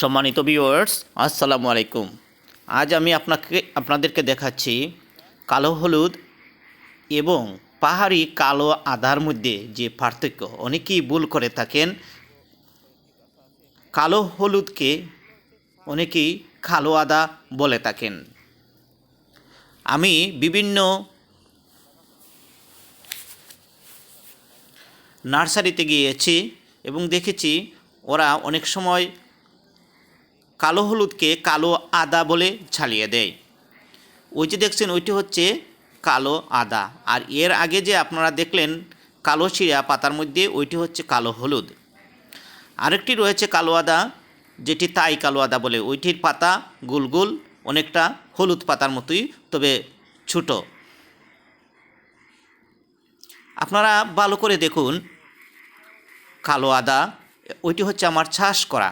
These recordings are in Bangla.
সম্মানিত ভিউয়ার্স আসসালামু আলাইকুম। আজ আমি আপনাকে, আপনাদেরকে দেখাচ্ছি কালো হলুদ এবং পাহাড়ি কালো আদার মধ্যে যে পার্থক্য, অনেকেই ভুল করে থাকেন। কালো হলুদকে অনেকেই কালো আদা বলে থাকেন। আমি বিভিন্ন নার্সারিতে গিয়েছি এবং দেখেছি, ওরা অনেক সময় কালো হলুদকে কালো আদা বলে ছালিয়ে দেয়। ওই যে দেখছেন, ওইটি হচ্ছে কালো আদা। আর এর আগে যে আপনারা দেখলেন, কালো শিরা পাতার মধ্যে ওইটি হচ্ছে কালো হলুদ। আরেকটি রয়েছে কালো আদা, যেটি তাই কালো আদা বলে। ওইটির পাতা গোল গোল, অনেকটা হলুদ পাতার মতোই, তবে ছোট। আপনারা ভালো করে দেখুন, কালো আদা, ওইটি হচ্ছে আমার চাষ করা।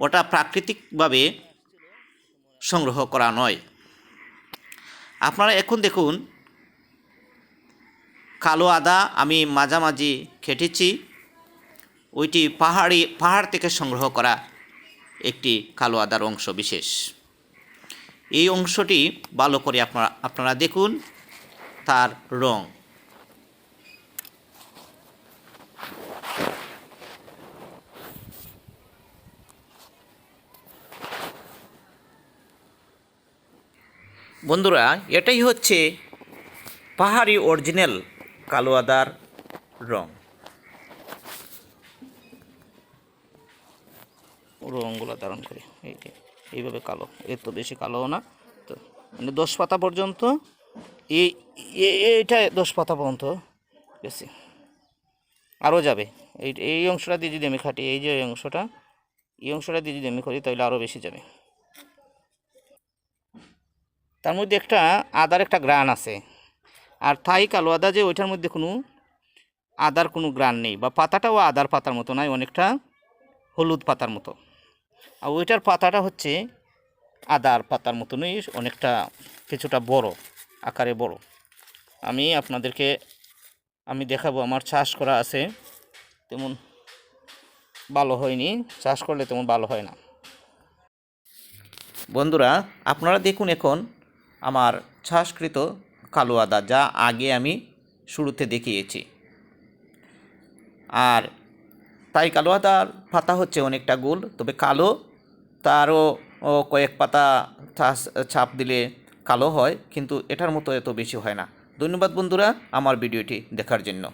ওটা প্রাকৃতিকভাবে সংগ্রহ করা নয়। আপনারা এখন দেখুন, কালো আদা আমি মাঝামাঝি খেটেছি। ওইটি পাহাড়ি, পাহাড় থেকে সংগ্রহ করা একটি কালো আদার অংশ বিশেষ। এই অংশটি ভালো করে আপনারা আপনারা দেখুন, তার রং। বন্ধুরা, এটাই হচ্ছে পাহাড়ি অরিজিনাল কালো আদার রং রঙগুলো ধারণ করে। এই যে, এইভাবে কালো। এর তো বেশি কালোও না, তো মানে দশ পাতা পর্যন্ত। এই এইটা দশ পাতা পর্যন্ত বেশি আরও যাবে। এই এই অংশটা দিয়ে যদি আমি খাটি, এই যে অংশটা, এই অংশটা দিয়ে যদি আমি করি, তাহলে আরও বেশি যাবে। তার মধ্যে একটা আদার একটা গ্রান আছে। আর থাই কালো আদা যে ওইটার মধ্যে কোনো আদার কোনো গ্রান নেই বা পাতাটাও আদার পাতার মতো নয়, অনেকটা হলুদ পাতার মতো। আর ওইটার পাতাটা হচ্ছে আদার পাতার মতনই, অনেকটা কিছুটা বড়, আকারে বড়। আমি আপনাদেরকে, আমি দেখাবো, আমার চাষ করা আছে, তেমন ভালো হয়নি, চাষ করলে তেমন ভালো হয় না। বন্ধুরা, আপনারা দেখুন এখন আমার ছাসকৃত কালো আদা যা আগে আমি শুরুতে দেখিয়েছি। আর তাই কালো আদার পাতা হচ্ছে অনেকটা গোল, তবে কালো তারও কয়েক পাতা ছাপ দিলে কালো হয়, কিন্তু এটার মতো এত বেশি হয় না। ধন্যবাদ বন্ধুরা আমার ভিডিওটি দেখার জন্য।